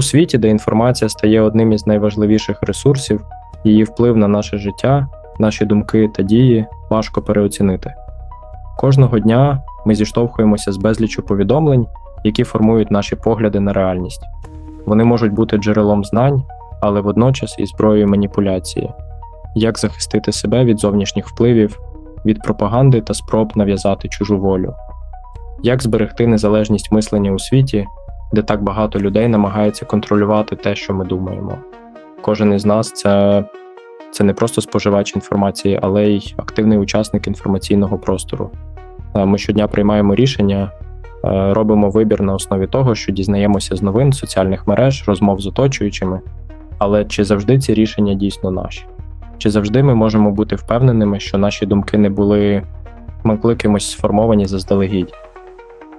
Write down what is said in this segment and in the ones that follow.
У світі, де інформація стає одним із найважливіших ресурсів, її вплив на наше життя, наші думки та дії важко переоцінити. Кожного дня ми зіштовхуємося з безліччю повідомлень, які формують наші погляди на реальність. Вони можуть бути джерелом знань, але водночас і зброєю маніпуляції, як захистити себе від зовнішніх впливів, від пропаганди та спроб нав'язати чужу волю, як зберегти незалежність мислення у світі, де так багато людей намагається контролювати те, що ми думаємо. Кожен із нас це, це не просто споживач інформації, але й активний учасник інформаційного простору. Е, Ми щодня приймаємо рішення, е, робимо вибір на основі того, що дізнаємося з новин, соціальних мереж, розмов з оточуючими. Але чи завжди ці рішення дійсно наші? Чи завжди ми можемо бути впевненими, що наші думки не були кимось сформовані заздалегідь?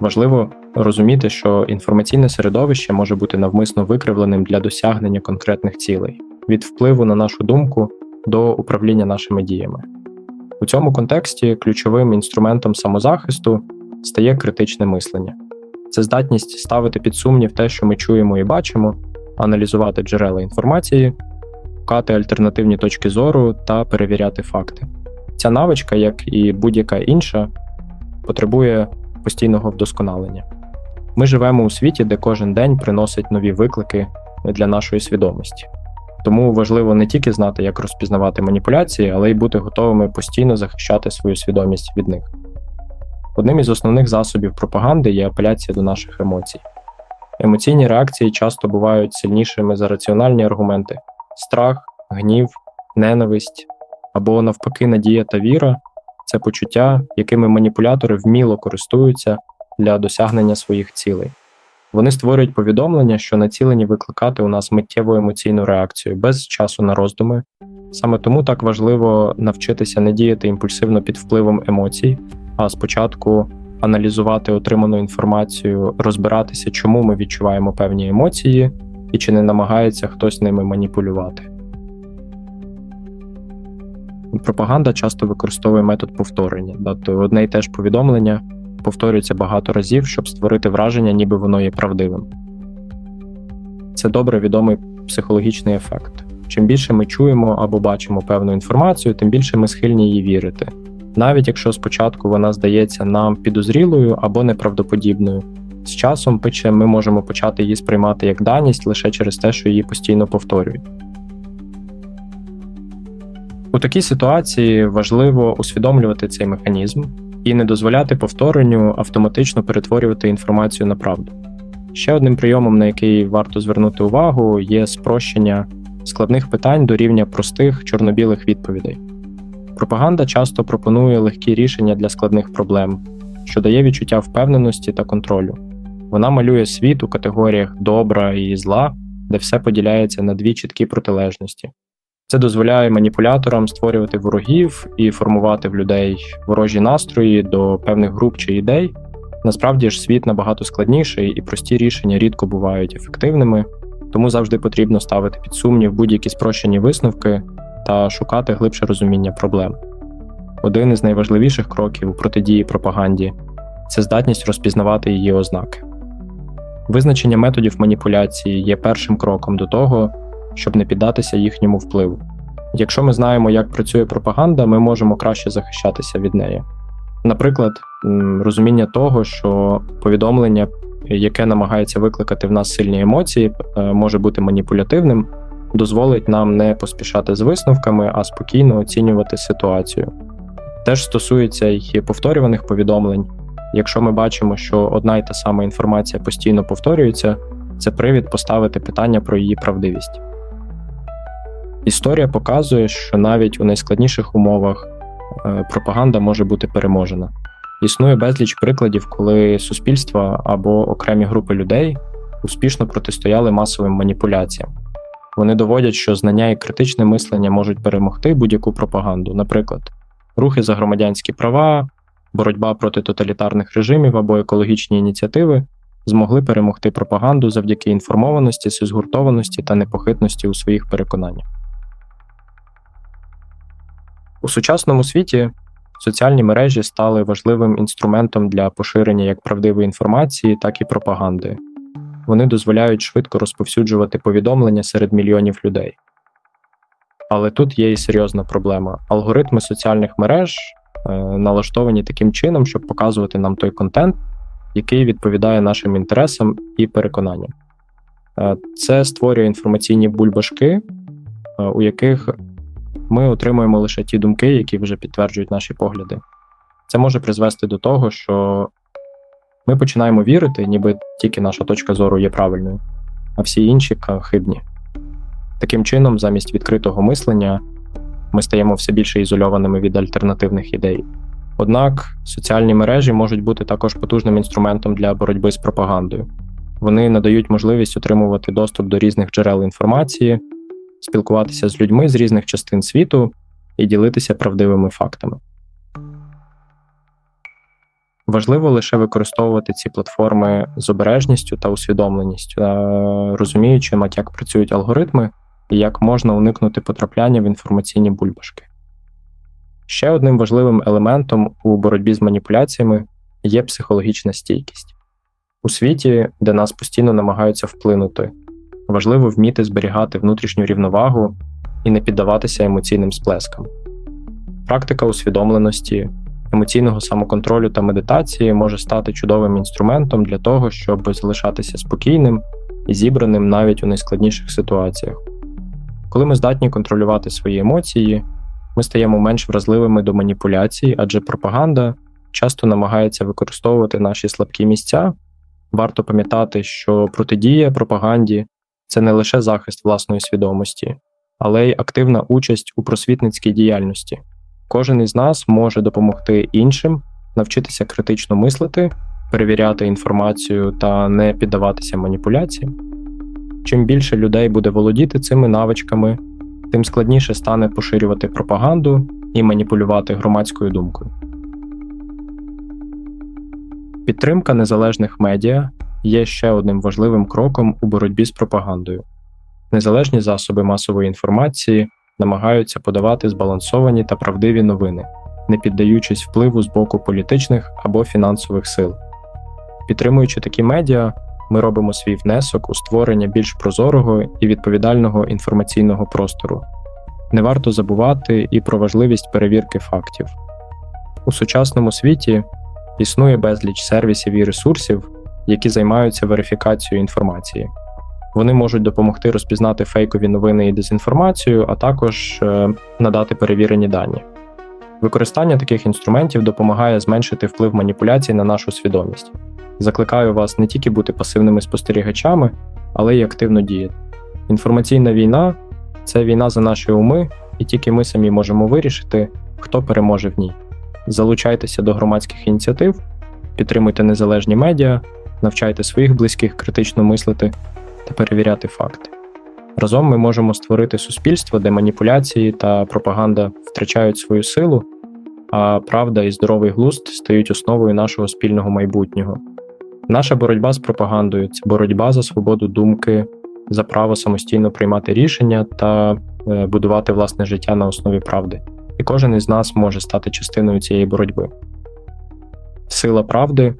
Важливо розуміти, що інформаційне середовище може бути навмисно викривленим для досягнення конкретних цілей, від впливу на нашу думку до управління нашими діями. У цьому контексті ключовим інструментом самозахисту стає критичне мислення. Це здатність ставити під сумнів те, що ми чуємо і бачимо, аналізувати джерела інформації, шукати альтернативні точки зору та перевіряти факти. Ця навичка, як і будь-яка інша, потребує постійного вдосконалення. Ми живемо у світі, де кожен день приносить нові виклики для нашої свідомості. Тому важливо не тільки знати, як розпізнавати маніпуляції, але й бути готовими постійно захищати свою свідомість від них. Одним із основних засобів пропаганди є апеляція до наших емоцій. Емоційні реакції часто бувають сильнішими за раціональні аргументи: страх, гнів, ненависть або навпаки надія та віра це почуття, якими маніпулятори вміло користуються для досягнення своїх цілей. Вони створюють повідомлення, що націлені викликати у нас миттєву емоційну реакцію без часу на роздуми. Саме тому так важливо навчитися не діяти імпульсивно під впливом емоцій, а спочатку аналізувати отриману інформацію, розбиратися, чому ми відчуваємо певні емоції і чи не намагається хтось ними маніпулювати. Пропаганда часто використовує метод повторення, тобто одне й те ж повідомлення повторюється багато разів, щоб створити враження, ніби воно є правдивим. Це добре відомий психологічний ефект. Чим більше ми чуємо або бачимо певну інформацію, тим більше ми схильні її вірити, навіть якщо спочатку вона здається нам підозрілою або неправдоподібною. З часом пиче ми можемо почати її сприймати як даність лише через те, що її постійно повторюють. У такій ситуації важливо усвідомлювати цей механізм і не дозволяти повторенню автоматично перетворювати інформацію на правду. Ще одним прийомом, на який варто звернути увагу, є спрощення складних питань до рівня простих чорно-білих відповідей. Пропаганда часто пропонує легкі рішення для складних проблем, що дає відчуття впевненості та контролю. Вона малює світ у категоріях добра і зла, де все поділяється на дві чіткі протилежності. Це дозволяє маніпуляторам створювати ворогів і формувати в людей ворожі настрої до певних груп чи ідей. Насправді ж світ набагато складніший, і прості рішення рідко бувають ефективними, тому завжди потрібно ставити під сумнів будь-які спрощені висновки та шукати глибше розуміння проблем. Один із найважливіших кроків у протидії пропаганді це здатність розпізнавати її ознаки. Визначення методів маніпуляції є першим кроком до того, щоб не піддатися їхньому впливу. Якщо ми знаємо, як працює пропаганда, ми можемо краще захищатися від неї. Наприклад, розуміння того, що повідомлення, яке намагається викликати в нас сильні емоції, може бути маніпулятивним, дозволить нам не поспішати з висновками, а спокійно оцінювати ситуацію. Теж стосується й повторюваних повідомлень. Якщо ми бачимо, що одна й та сама інформація постійно повторюється, це привід поставити питання про її правдивість. Історія показує, що навіть у найскладніших умовах пропаганда може бути переможена. Існує безліч прикладів, коли суспільства або окремі групи людей успішно протистояли масовим маніпуляціям. Вони доводять, що знання і критичне мислення можуть перемогти будь-яку пропаганду, наприклад, рухи за громадянські права, боротьба проти тоталітарних режимів або екологічні ініціативи змогли перемогти пропаганду завдяки інформованості, згуртованості та непохитності у своїх переконаннях. У сучасному світі соціальні мережі стали важливим інструментом для поширення як правдивої інформації, так і пропаганди. вони дозволяють швидко розповсюджувати повідомлення серед мільйонів людей. Але тут є і серйозна проблема. Алгоритми соціальних мереж е, налаштовані таким чином, щоб показувати нам той контент, який відповідає нашим інтересам і переконанням. Е, Це створює інформаційні бульбашки, е, у яких ми отримуємо лише ті думки, які вже підтверджують наші погляди. Це може призвести до того, що ми починаємо вірити, ніби тільки наша точка зору є правильною, а всі інші хибні. Таким чином, замість відкритого мислення, ми стаємо все більше ізольованими від альтернативних ідей. Однак соціальні мережі можуть бути також потужним інструментом для боротьби з пропагандою. Вони надають можливість отримувати доступ до різних джерел інформації, спілкуватися з людьми з різних частин світу і ділитися правдивими фактами. Важливо лише використовувати ці платформи з обережністю та усвідомленістю, е, розуміючи, як працюють алгоритми і як можна уникнути потрапляння в інформаційні бульбашки. Ще одним важливим елементом у боротьбі з маніпуляціями є психологічна стійкість. У світі, де нас постійно намагаються вплинути, важливо вміти зберігати внутрішню рівновагу і не піддаватися емоційним сплескам. Практика усвідомленості, емоційного самоконтролю та медитації може стати чудовим інструментом для того, щоб залишатися спокійним і зібраним навіть у найскладніших ситуаціях. Коли ми здатні контролювати свої емоції, ми стаємо менш вразливими до маніпуляцій, адже пропаганда часто намагається використовувати наші слабкі місця. Варто пам'ятати, що протидія пропаганді це не лише захист власної свідомості, але й активна участь у просвітницькій діяльності. Кожен із нас може допомогти іншим навчитися критично мислити, перевіряти інформацію та не піддаватися маніпуляціям. Чим більше людей буде володіти цими навичками, тим складніше стане поширювати пропаганду і маніпулювати громадською думкою. Підтримка незалежних медіа є ще одним важливим кроком у боротьбі з пропагандою. Незалежні засоби масової інформації намагаються подавати збалансовані та правдиві новини, не піддаючись впливу з боку політичних або фінансових сил. Підтримуючи такі медіа, ми робимо свій внесок у створення більш прозорого і відповідального інформаційного простору. Не варто забувати і про важливість перевірки фактів. У сучасному світі існує безліч сервісів і ресурсів, які займаються верифікацією інформації. Вони можуть допомогти розпізнати фейкові новини і дезінформацію, а також е, надати перевірені дані. Використання таких інструментів допомагає зменшити вплив маніпуляцій на нашу свідомість. Закликаю вас не тільки бути пасивними спостерігачами, але й активно діяти. Інформаційна війна це війна за наші уми, і тільки ми самі можемо вирішити, хто переможе в ній. Залучайтеся до громадських ініціатив, підтримуйте незалежні медіа, навчайте своїх близьких критично мислити та перевіряти факти. Разом ми можемо створити суспільство, де маніпуляції та пропаганда втрачають свою силу, а правда і здоровий глузд стають основою нашого спільного майбутнього. Наша боротьба з пропагандою це боротьба за свободу думки, за право самостійно приймати рішення та е, будувати власне життя на основі правди. І кожен із нас може стати частиною цієї боротьби. Сила правди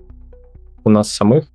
у нас самих